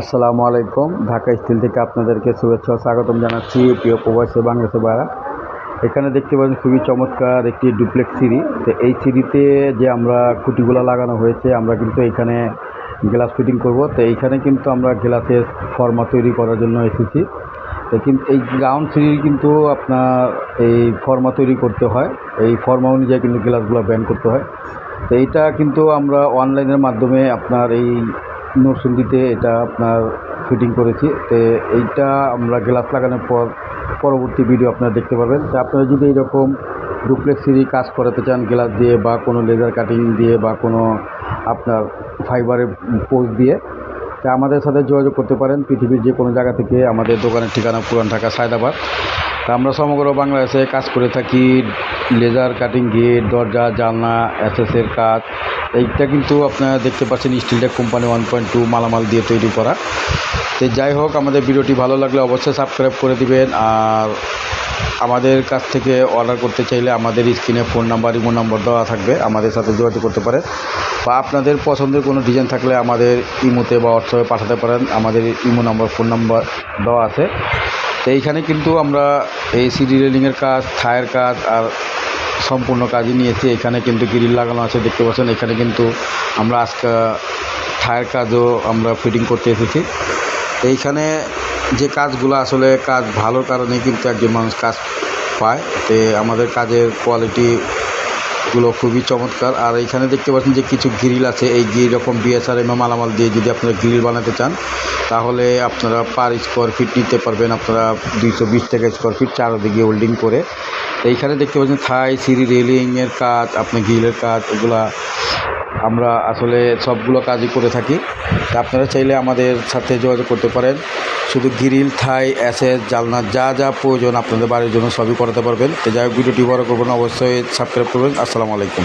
আসসালামু আলাইকুম। ঢাকা স্টিল থেকে আপনাদেরকে শুভেচ্ছা স্বাগতম জানাচ্ছি প্রিয় প্রবাসী বাংলাদেশের ভাইরা এখানে দেখতে পাচ্ছেন খুবই চমৎকার একটি ডুপ্লেক্স সিঁড়ি। তো এই সিঁড়িতে যে আমরা খুঁটিগুলো লাগানো হয়েছে, আমরা কিন্তু এখানে গ্লাস ফিটিং করব। তো এইখানে কিন্তু আমরা গ্লাসের ফর্মা তৈরি করার জন্য এসেছি। তো কিন্তু এই গ্রাউন্ড সিঁড়ির কিন্তু আপনার এই ফর্মা তৈরি করতে হয়। এই ফর্মা অনুযায়ী কিন্তু গ্লাসগুলো ব্যান্ড করতে হয়। তো এইটা কিন্তু আমরা অনলাইনের মাধ্যমে আপনার এই নরসিংদীতে এটা আপনার ফিটিং করেছি। তো এইটা আমরা গ্লাস লাগানোর পর পরবর্তী ভিডিও আপনারা দেখতে পাবেন তো আপনারা যদি এইরকম ডুপ্লেক্স সিঁড়ি কাজ করাতে চান গ্লাস দিয়ে বা কোনো লেজার কাটিং দিয়ে বা কোনো আপনার ফাইবারের পোস্ট দিয়ে তা আমাদের সাথে যোগাযোগ করতে পারেন। পৃথিবীর যে কোনো জায়গা থেকে আমাদের দোকানের ঠিকানা পুরান ঢাকা, সায়দাবাদ। তা আমরা সমগ্র বাংলাদেশে কাজ করে থাকি। লেজার, কাটিং গেট, দরজা, জানলা, অ্যাসেসের কাজ। এইটা কিন্তু আপনারা দেখতে পাচ্ছেন Steeltech company one point two মালামাল দিয়ে তৈরি করা। তো যাই হোক, আমাদের ভিডিওটি ভালো লাগলে অবশ্যই সাবস্ক্রাইব করে দিবেন। আর আমাদের কাছ থেকে অর্ডার করতে চাইলে আমাদের স্ক্রিনে ফোন নাম্বার ইমো নম্বর দেওয়া থাকবে। আমাদের সাথে যোগাযোগ করতে পারেন। বা আপনাদের পছন্দের কোনো ডিজাইন থাকলে আমাদের ইমোতে বা হোয়াটসঅ্যাপে পাঠাতে পারেন। আমাদের ইমো নম্বর ফোন নাম্বার দেওয়া আছে। তো এইখানে কিন্তু আমরা এই সিডি রেলিংয়ের কাজ থায়ের কাজ আর সম্পূর্ণ কাজই নিয়েছি। এখানে কিন্তু গ্রিল লাগানো আছে, দেখতে পাচ্ছেন। এখানে কিন্তু আমরা আজকে থায়ের কাজও আমরা ফিটিং করতে এসেছি। এইখানে যে কাজগুলো আসলে কাজ ভালোর কারণে কিন্তু একজন মানুষ কাজ পায়, তে আমাদের কাজের কোয়ালিটিগুলো খুবই চমৎকার। আর এইখানে দেখতে পাচ্ছেন যে কিছু গ্রিল আছে, এই গ্রিল রকম বিএসআরএম মালামাল দিয়ে যদি আপনারা গ্রিল বানাতে চান, তাহলে আপনারা পার স্কোয়ার ফিট নিতে পারবেন আপনারা দুইশো বিশ টাকা স্কোয়ার ফিট চারদিকে হোল্ডিং করে। এইখানে দেখতে পাচ্ছেন থাই, সিঁড়ি রেলিংয়ের কাজ, আপনার গ্রিলের কাজ, এগুলা আমরা আসলে সবগুলো কাজই করে থাকি। তা আপনারা চাইলে আমাদের সাথে যোগাযোগ করতে পারেন। শুধু গ্রিল, থাই, অ্যাসেস, জালনা, যা যা প্রয়োজন আপনাদের বাড়ির জন্য সবই করাতে পারবেন। তো যাই হোক, ভিডিওটি বড় করবেন, অবশ্যই সাবস্ক্রাইব করবেন। আসসালামু আলাইকুম।